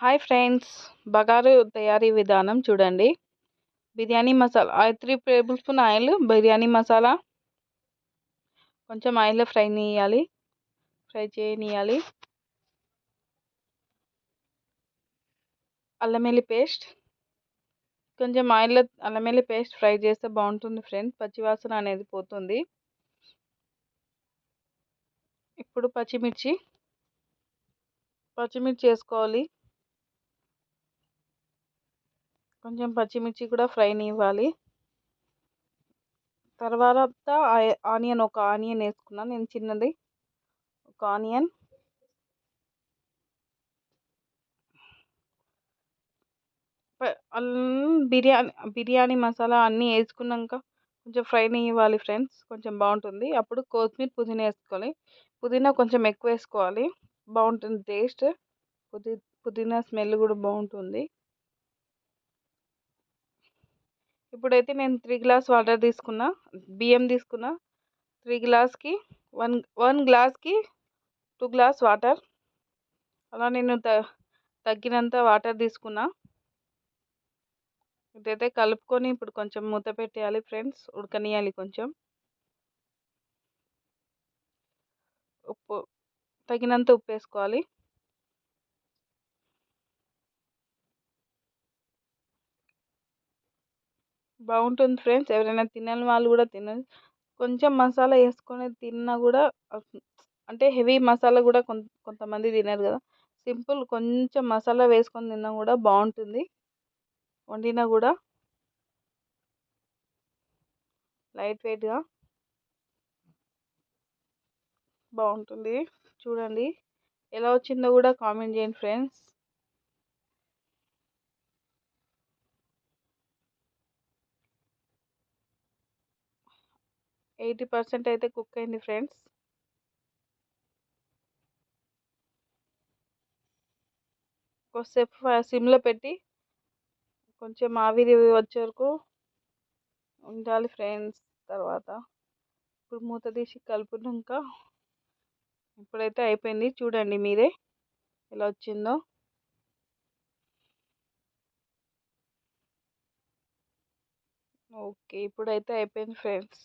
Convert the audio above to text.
Hi friends. బగారు తయారీ విధానం చూడండి. Biryani masala three tablespoon oil biryani masala. కొంచెం ఆయిల్లో ఫ్రై చేయాలి ఫ్రై చేయనియాలి అల్లం వెల్లి పేస్ట్. కొంచెం ఆయిల్లో అల్లం వెల్లి పేస్ట్ ఫ్రై చేస్తే బాగుంటుంది ఫ్రెండ్స్. పచ్చివాసన అనేది పోతుంది. ఇప్పుడు పచ్చిమిర్చి. పచ్చిమిర్చి వేసుకోవాలి. కొంచెం పచ్చిమిర్చి కూడా ఫ్రైని ఇవ్వాలి తర్వాత ఆనియన్ ఒక ఆనియన్ వేసుకున్నాను నేను చిన్నది. ఒక ఆనియన్. బిర్యానీ బిర్యానీ మసాలా అన్నీ వేసుకున్నాక కొంచెం ఫ్రైని ఇవ్వాలి ఫ్రెండ్స్ కొంచెం బాగుంటుంది. అప్పుడు కొత్తిమీర పుదీనా వేసుకోవాలి పుదీనా కొంచెం ఎక్కువ వేసుకోవాలి. బాగుంటుంది టేస్ట్. పుదీ పుదీనా స్మెల్ కూడా బాగుంటుంది. ఇప్పుడైతే నేను త్రీ గ్లాస్ వాటర్ తీసుకున్నా బియ్యం తీసుకున్నా. త్రీ గ్లాస్కి వన్ వన్ గ్లాస్కి టూ గ్లాస్ వాటర్ అలా నేను త తగ్గినంత వాటర్ తీసుకున్నా. ఇదైతే కలుపుకొని ఇప్పుడు కొంచెం మూత పెట్టేయాలి ఫ్రెండ్స్ ఉడకనియాలి కొంచెం. ఉప్పు తగినంత ఉప్పు వేసుకోవాలి. బాగుంటుంది ఫ్రెండ్స్. ఎవరైనా తినని వాళ్ళు కూడా తిన కొంచెం మసాలా వేసుకొని తిన్నా కూడా అంటే హెవీ మసాలా కూడా కొంత కొంతమంది తినరు కదా. సింపుల్ కొంచెం మసాలా వేసుకొని తిన్నా కూడా బాగుంటుంది. వండినా కూడా లైట్ వెయిట్గా బాగుంటుంది. చూడండి. ఎలా వచ్చిందో కూడా కామెంట్ చేయండి ఫ్రెండ్స్. ఎయిటీ పర్సెంట్ అయితే కుక్ అయింది ఫ్రెండ్స్. కొద్దిసేపు సిమ్లో పెట్టి కొంచెం ఆవిరి వచ్చే వరకు ఉండాలి ఫ్రెండ్స్ తర్వాత. ఇప్పుడు మూత తీసి కలుపునాక ఇప్పుడైతే అయిపోయింది. చూడండి మీరే ఎలా వచ్చిందో. ఓకే ఇప్పుడైతే అయిపోయింది ఫ్రెండ్స్.